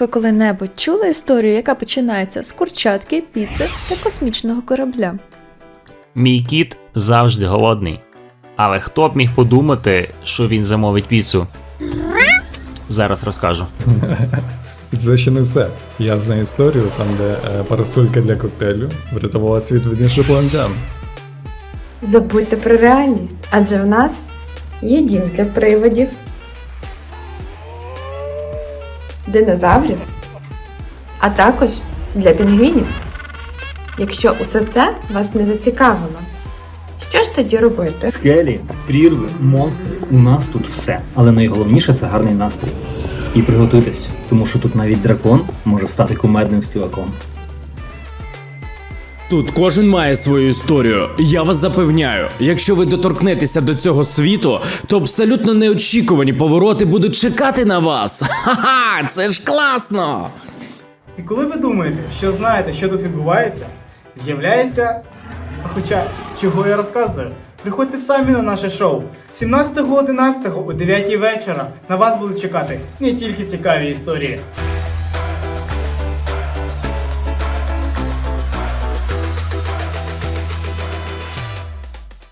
Ви коли-небудь чули історію, яка починається з курчатки, піци та космічного корабля? Мій кіт завжди голодний. Але хто б міг подумати, що він замовить піцу? Зараз розкажу. І це ще не все. Я знаю історію, там, де е, парасолька для коктейлю врятувала світ від іншопланетян. Забудьте про реальність, адже в нас є дім для приводів, динозаврів, а також для пінгвінів. Якщо усе це вас не зацікавило, що ж тоді робити? Скелі, прірви, монстри. У нас тут все. Але найголовніше це гарний настрій. І приготуйтесь, тому що тут навіть дракон може стати кумедним співаком. Тут кожен має свою історію. Я вас запевняю, якщо ви доторкнетеся до цього світу, то абсолютно неочікувані повороти будуть чекати на вас. Ха-ха, це ж класно! І коли ви думаєте, що знаєте, що тут відбувається, з'являється. Хоча, чого я розказую? Приходьте самі на наше шоу. 17.11 о 9 вечора на вас будуть чекати не тільки цікаві історії.